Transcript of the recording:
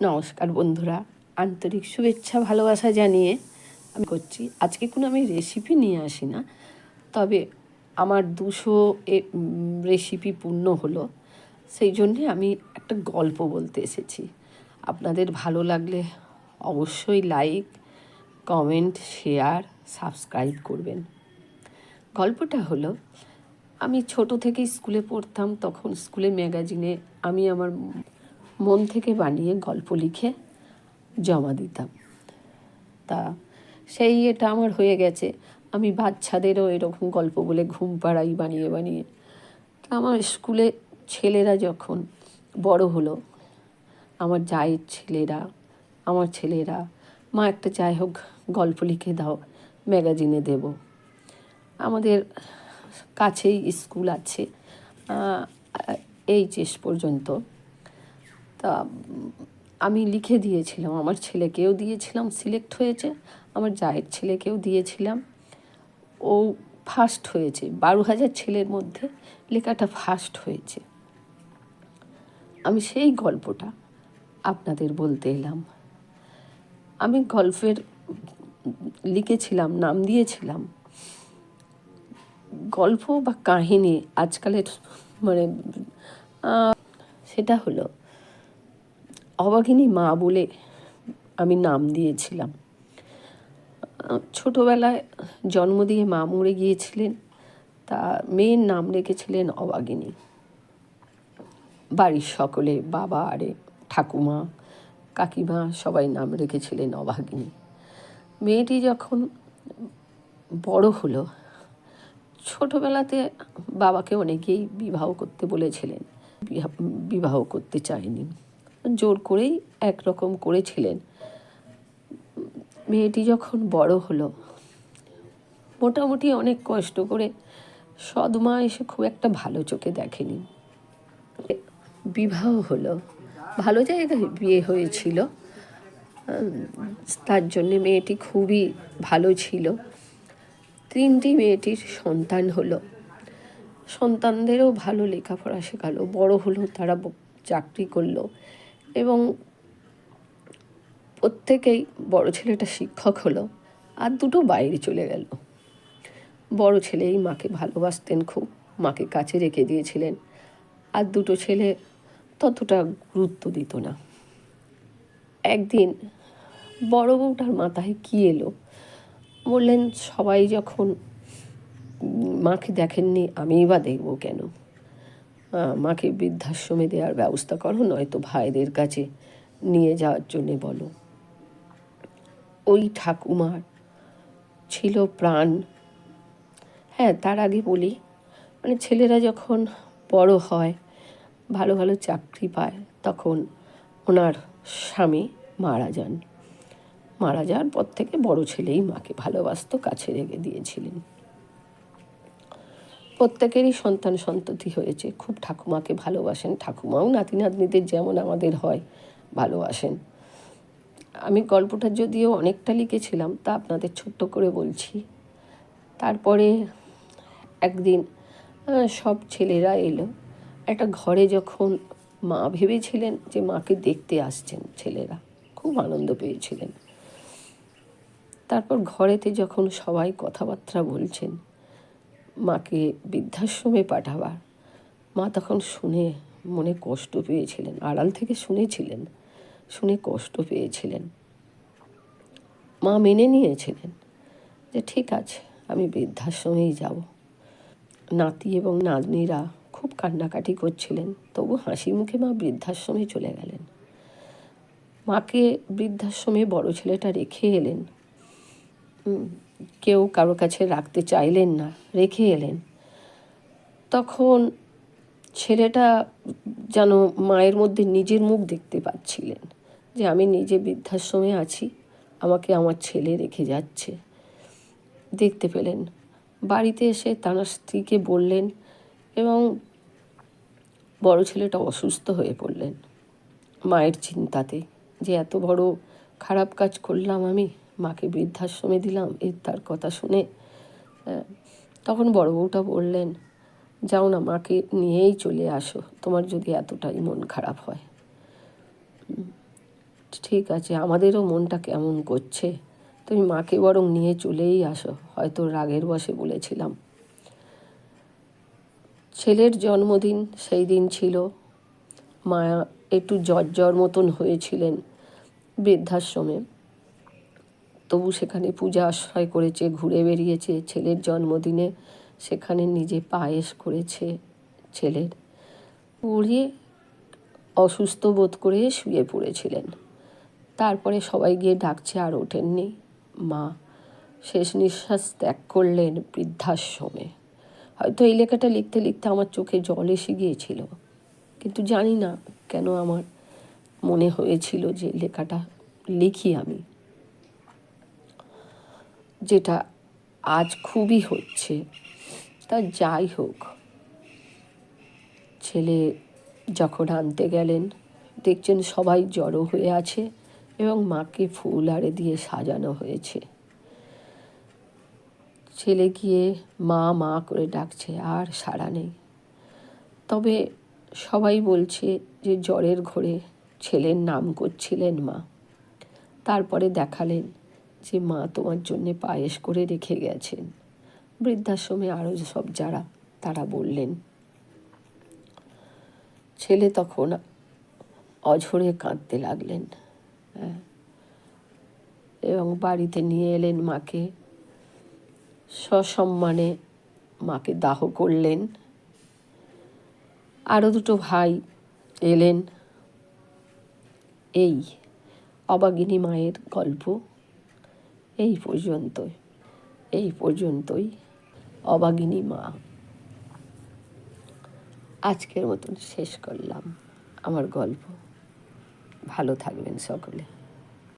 নমস্কার বন্ধুরা, আন্তরিক শুভেচ্ছা, ভালোবাসা জানিয়ে আমি করছি। আজকে কোনো আমি রেসিপি নিয়ে আসি না, তবে আমার দুশো এ রেসিপি পূর্ণ হলো। সেই জন্যে আমি একটা গল্প বলতে এসেছি। আপনাদের ভালো লাগলে অবশ্যই লাইক কমেন্ট শেয়ার সাবস্ক্রাইব করবেন। গল্পটা হলো, আমি ছোট থেকে স্কুলে পড়তাম, তখন স্কুলে ম্যাগাজিনে আমি আমার মন থেকে বানিয়ে গল্প লিখে জমা দিতাম। তা সেই এটা আমার হয়ে গেছে। আমি বাচ্চাদেরও এরকম গল্প বলে ঘুম পাড়াই বানিয়ে বানিয়ে। তা আমার স্কুলে ছেলেরা যখন বড় হলো, আমার জায়ের ছেলেরা, আমার ছেলেরা, মা, একটা যাই হোক, গল্প লিখে দাও, ম্যাগাজিনে দেব। আমাদের কাছেই স্কুল আছে এইচএস পর্যন্ত। তা, আমি লিখে দিয়েছিলাম, আমার ছেলেকেও দিয়েছিলাম সিলেক্ট হয়েছে, আমার জায়ের ছেলেকেও দিয়েছিলাম। ও ফার্স্ট হয়েছে, বারো হাজার ছেলের মধ্যে লেখাটা ফার্স্ট হয়েছে। আমি সেই গল্পটা আপনাদের বলতে এলাম। আমি গল্পের লিখেছিলাম, নাম দিয়েছিলাম। গল্প বা কাহিনী আজকালের মানে সেটা হলো অবাগিনী মা বলে আমি নাম দিয়েছিলাম। ছোটোবেলায় জন্ম দিয়ে মা মরে গিয়েছিলেন, তা মেয়ের নাম রেখেছিলেন অবাগিনী বাড়ির সকলে, বাবা, আরে, ঠাকুমা, কাকিমা সবাই নাম রেখেছিলেন অভাগিনী মেয়েটি যখন বড় হলো, ছোটোবেলাতে বাবাকে অনেকেই বিবাহ করতে বলেছিলেন। বিবাহ করতে চায়নি। জোর করেই একরকম করেছিলেন। মেয়েটি যখন বড় হলো, মোটামুটি অনেক কষ্ট করে সদমা এসে খুব একটা ভালো চোখে দেখেনি। বিবাহ হলো, ভালো জায়গায় বিয়ে হয়েছিল। তার জন্যে মেয়েটি খুবই ভালো ছিল। তিনটি মেয়েটির সন্তান হলো। সন্তানদেরও ভালো লেখাপড়া শেখালো, বড় হলো, তারা চাকরি করল। এবং প্রত্যেকেই বড় ছেলেটা শিক্ষক হলো আর দুটো বাইরে চলে গেল। বড় ছেলেই মাকে ভালোবাসতেন খুব, মাকে কাছে রেখে দিয়েছিলেন। আর দুটো ছেলে ততটা গুরুত্ব দিত না। একদিন বড় বউটার মাথায় কী এলো? বললেন, সবাই যখন মাকে দেখেননি, আমিই বা দেখব কেন? মাকে বৃদ্ধাশ্রমে দেওয়ার ব্যবস্থা করো, নয়তো ভাইদের কাছে নিয়ে যাওয়ার জন্যে বলো। ওই ঠাকুমার ছিল প্রাণ। হ্যাঁ তার আগে বলি মানে ছেলেরা যখন বড় হয়, ভালো ভালো চাকরি পায়, তখন ওনার স্বামী মারা যান। মারা যাওয়ার পর থেকে বড় ছেলেই মাকে ভালোবাসত, কাছে রেখে দিয়েছিলেন। প্রত্যেকেরই সন্তান সন্ততি হয়েছে। খুব ঠাকুমাকে ভালোবাসেন। ঠাকুমাও নাতি নাতনিদের যেমন আমাদের হয়, ভালোবাসেন। আমি গল্পটা যদিও অনেকটা লিখেছিলাম, তা আপনাদের ছোট্ট করে বলছি। তারপরে একদিন সব ছেলেরা এলো। একটা ঘরে যখন মা ভেবেছিলেন যে মাকে দেখতে আসছেন ছেলেরা, খুব আনন্দ পেয়েছিলেন। তারপর ঘরেতে যখন সবাই কথাবার্তা বলছেন মাকে বৃদ্ধাশ্রমে পাঠাবার। মা তখন শুনে মনে কষ্ট পেয়েছিলেন, আড়াল থেকে শুনেছিলেন, শুনে কষ্ট পেয়েছিলেন। মা মেনে নিয়েছিলেন যে, ঠিক আছে, আমি বৃদ্ধাশ্রমেই যাব। নাতি এবং নাতনিরা খুব কান্নাকাটি করছিলেন, তবু হাসি মুখে মা বৃদ্ধাশ্রমে চলে গেলেন। মাকে বৃদ্ধাশ্রমে বড় ছেলেটা রেখে এলেন। কেউ কারও কাছে রাখতে চাইলেন না, রেখে এলেন। তখন ছেলেটা যেন মায়ের মধ্যে নিজের মুখ দেখতে পাচ্ছিলেন, যে আমি নিজে বৃদ্ধাশ্রমে আছি, আমাকে আমার ছেলে রেখে যাচ্ছে। দেখতে পেলেন। বাড়িতে এসে তার স্ত্রীকে বললেন এবং বড় ছেলেটা অসুস্থ হয়ে পড়লেন। মায়ের চিন্তাতে যে এত বড় খারাপ কাজ করলাম আমি মাকে বৃদ্ধাশ্রমে দিলাম, এর তার কথা শুনে তখন বড় বউটা বললেন, যাও না, মাকে নিয়েই চলে আসো, তোমার যদি এতটাই মন খারাপ হয়। ঠিক আছে, আমাদেরও মনটা কেমন করছে, তুমি মাকে বরং নিয়ে চলেই আসো, হয়তো রাগের বসে বলেছিলাম। ছেলের জন্মদিন সেই দিন ছিল, মা একটু জ্বর মতন হয়েছিলেন বৃদ্ধাশ্রমে। তবু সেখানে পূজা আশ্রয় করেছে, ঘুরে বেরিয়েছে ছেলের জন্মদিনে সেখানে নিজে পায়েস করেছে ছেলের। পড়ে অসুস্থ বোধ করে শুয়ে পড়েছিলেন। তারপরে সবাই গিয়ে ডাকছে, আর ওঠেননি। মা শেষ নিঃশ্বাস ত্যাগ করলেন বৃদ্ধাশ্রমে। হয়তো এই লেখাটা লিখতে লিখতে আমার চোখে জল এসে গিয়েছিল। কিন্তু জানি না কেন আমার মনে হয়েছিল যে লেখাটা লিখি আমি। যেটা আজ খুবই হচ্ছে, তা যাই হোক। ছেলে যখন আনতে গেলেন, দেখছেন সবাই জড়ো হয়ে আছে এবং মাকে ফুল আরে দিয়ে সাজানো হয়েছে। ছেলে গিয়ে মা মা করে ডাকছে, আর সাড়া নেই। তবে সবাই বলছে যে, জ্বরের ঘোরে ছেলের নাম করছিলেন মা। তারপরে দেখালেন যে মা তোমার জন্যে পায়েস করে রেখে গেছেন। বৃদ্ধাশ্রমে আরও সব যারা, তারা বললেন, ছেলে তখন অঝরে কাঁদতে লাগলেন। হ্যাঁ। এবং বাড়িতে নিয়ে এলেন মাকে। সসম্মানে মাকে দাহ করলেন। আরও দুটো ভাই এলেন। এই অবাগিনী মায়ের গল্প। এই পর্যন্তই এই পর্যন্তই অবাগিনী মা। আজকের মতন শেষ করলাম আমার গল্প। ভালো থাকবেন সকলে।